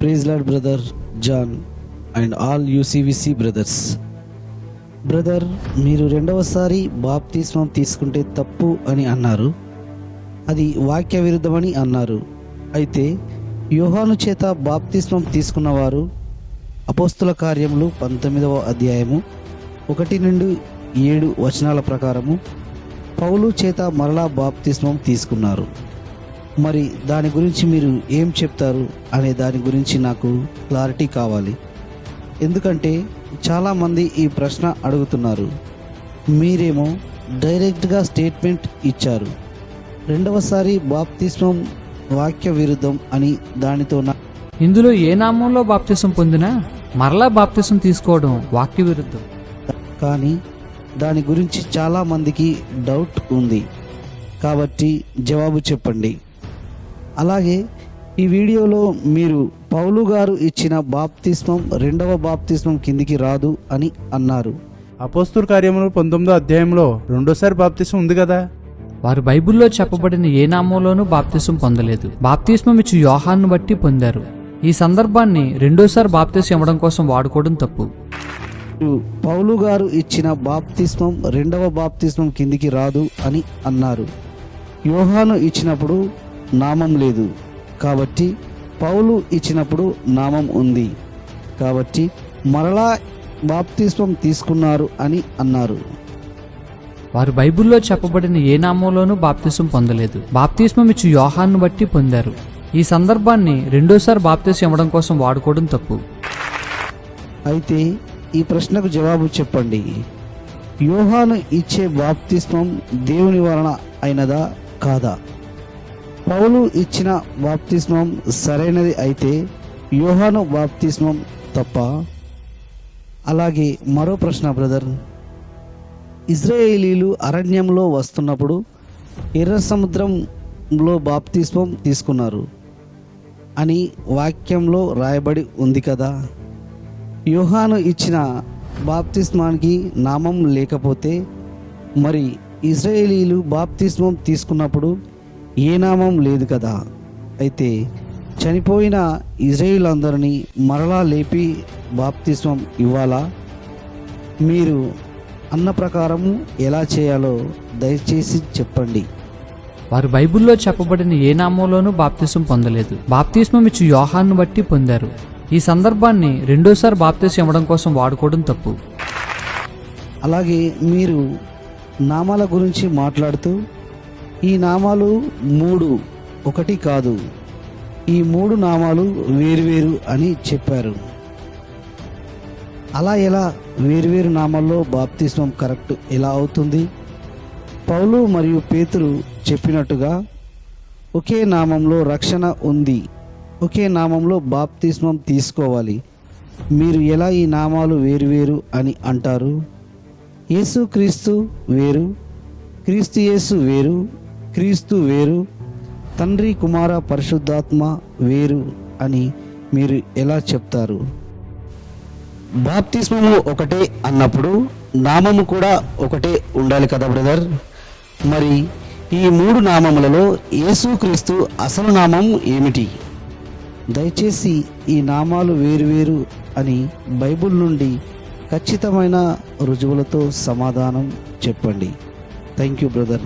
Praise Lord brother John and all UCVC brothers brother మీరు రెండవసారి బాప్తిస్మం తీసుకుంటే తప్పు అని అన్నారు. అది వాక్య విరుద్ధమని అన్నారు. అయితే యోహాను చేత బాప్తిస్మం తీసుకున్నవారు అపోస్తుల కార్యములు పంతొమ్మిదవ అధ్యాయము ఒకటి నుండి ఏడు వచనాల ప్రకారము పౌలు చేత మరలా బాప్తిస్మం తీసుకున్నారు. మరి దాని గురించి మీరు ఏం చెప్తారు అనే దాని గురించి నాకు క్లారిటీ కావాలి. ఎందుకంటే చాలామంది ఈ ప్రశ్న అడుగుతున్నారు. మీరేమో డైరెక్ట్గా స్టేట్మెంట్ ఇచ్చారు. రెండవసారి బాప్తిస్మం వాక్య విరుద్ధం అని దానితో నా ఇందులో ఏ నామంలో బాప్తిసం పొందినా మరలా బాప్తిసం తీసుకోవడం వాక్య విరుద్ధం. కానీ దాని గురించి చాలా మందికి డౌట్ ఉంది. కాబట్టి జవాబు చెప్పండి. అలాగే ఈ వీడియోలో మీరు పౌలు గారు ఇచ్చిన బాప్తిస్మం రెండవ బాప్తిస్మం కిందికి రాదు అని అన్నారు. అపోస్తుల కార్యములు పంతొమ్మిదో అధ్యాయంలో రెండోసారి బాప్తిసం ఉంది కదా? వారు బైబిల్లో చెప్పబడిన ఏ నామంలోనూ బాప్తిసం పొందలేదు. బాప్తిస్మం ఇచ్చి యోహాన్ని బట్టి పొందారు. ఈ సందర్భాన్ని రెండోసారి బాప్తిసం ఇవ్వడం కోసం వాడుకోవడం తప్పు. మీరు పౌలు గారు ఇచ్చిన బాప్తిస్మం రెండవ బాప్తిస్మం కిందికి రాదు అని అన్నారు. యోహాను ఇచ్చినప్పుడు నామం లేదు. కాబట్టి పౌలు ఇచ్చినప్పుడు నామం ఉంది. కాబట్టి మరలా బాప్తిస్మం తీసుకున్నారు అని అన్నారు. వారు బైబిల్లో చెప్పబడిన ఏ నామంలోనూ బాప్తిసం పొందలేదు. బాప్తిస్మం ఇచ్చి యోహాన్ని బట్టి పొందారు. ఈ సందర్భాన్ని రెండోసారి బాప్తిసం ఇవ్వడం కోసం వాడుకోవడం తప్పు. అయితే ఈ ప్రశ్నకు జవాబు చెప్పండి. యోహాను ఇచ్చే బాప్తిస్మం దేవుని వలన అయినదా కాదా? పౌలు ఇచ్చిన బాప్తిస్మం సరైనది అయితే యోహాను బాప్తిస్మం తప్ప అలాగే మరో ప్రశ్న బ్రదర్. ఇజ్రాయేలీలు అరణ్యంలో వస్తున్నప్పుడు ఎర్ర సముద్రంలో బాప్తిస్మం తీసుకున్నారు అని వాక్యంలో రాయబడి ఉంది కదా. యోహాను ఇచ్చిన బాప్తిస్మానికి నామం లేకపోతే మరి ఇజ్రాయేలీలు బాప్తిస్మం తీసుకున్నప్పుడు ఏ నామం లేదు కదా? అయితే చనిపోయిన ఇజ్రాయిలందరినీ మరలా లేపి బాప్తిస్మం ఇవ్వాలా? మీరు అన్న ప్రకారము ఎలా చేయాలో దయచేసి చెప్పండి. వారు బైబిల్లో చెప్పబడిన ఏ నామంలోనూ బాప్తిసం పొందలేదు. బాప్తిస్మం ఇచ్చి యోహాన్ని బట్టి పొందారు. ఈ సందర్భాన్ని రెండోసారి బాప్తిసం ఇవ్వడం కోసం వాడుకోవడం తప్పు. అలాగే మీరు నామాల గురించి మాట్లాడుతూ ఈ నామాలు మూడు ఒకటి కాదు. ఈ మూడు నామాలు వేరువేరు అని చెప్పారు. అలా ఎలా వేరువేరు నామాల్లో బాప్తిస్మం కరెక్ట్ ఎలా అవుతుంది? పౌలు మరియు పేతురు చెప్పినట్టుగా ఒకే నామంలో రక్షణ ఉంది. ఒకే నామంలో బాప్తిస్మం తీసుకోవాలి. మీరు ఎలా ఈ నామాలు వేరువేరు అని అంటారు? యేసు క్రీస్తు వేరు క్రీస్తు యేసు వేరు క్రీస్తు వేరు తండ్రి కుమార పరిశుద్ధాత్మ వేరు అని మీరు ఎలా చెప్తారు? బాప్తిస్మము ఒకటే అన్నప్పుడు నామము కూడా ఒకటే ఉండాలి కదా బ్రదర్? మరి ఈ మూడు నామములలో యేసుక్రీస్తు అసలు నామం ఏమిటి? దయచేసి ఈ నామాలు వేరువేరు అని బైబిల్ నుండి ఖచ్చితమైన రుజువులతో సమాధానం చెప్పండి. Thank you brother.